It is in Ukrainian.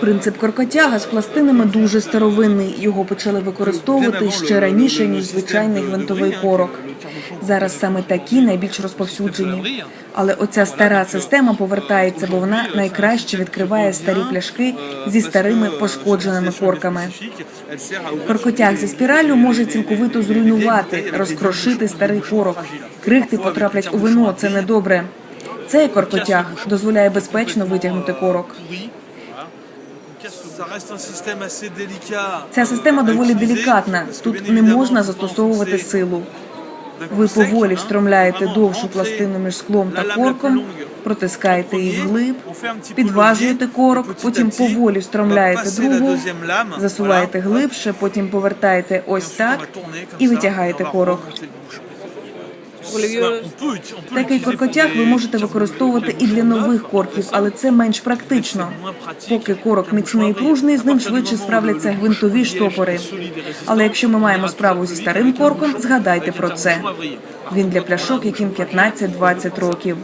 Принцип коркотяга з пластинами дуже старовинний. Його почали використовувати ще раніше ніж звичайний гвинтовий корок. Зараз саме такі найбільш розповсюджені. Але оця стара система повертається, бо вона найкраще відкриває старі пляшки зі старими пошкодженими корками. Коркотяг зі спіраллю може цілковито зруйнувати, розкрошити старий корок. Крихти потраплять у вино. Це недобре. Цей коркотяг дозволяє безпечно витягнути корок. Ця система доволі делікатна. Тут не можна застосовувати силу. Ви поволі встромляєте довшу пластину між склом та корком, протискаєте її вглиб, підважуєте корок, потім поволі встромляєте другу, засуваєте глибше, потім повертаєте ось так і витягаєте корок. Такий коркотяг ви можете використовувати і для нових корків, але це менш практично. Поки корок міцний і пружний, з ним швидше справляться гвинтові штопори. Але якщо ми маємо справу зі старим корком, згадайте про це. Він для пляшок, яким 15-20 років.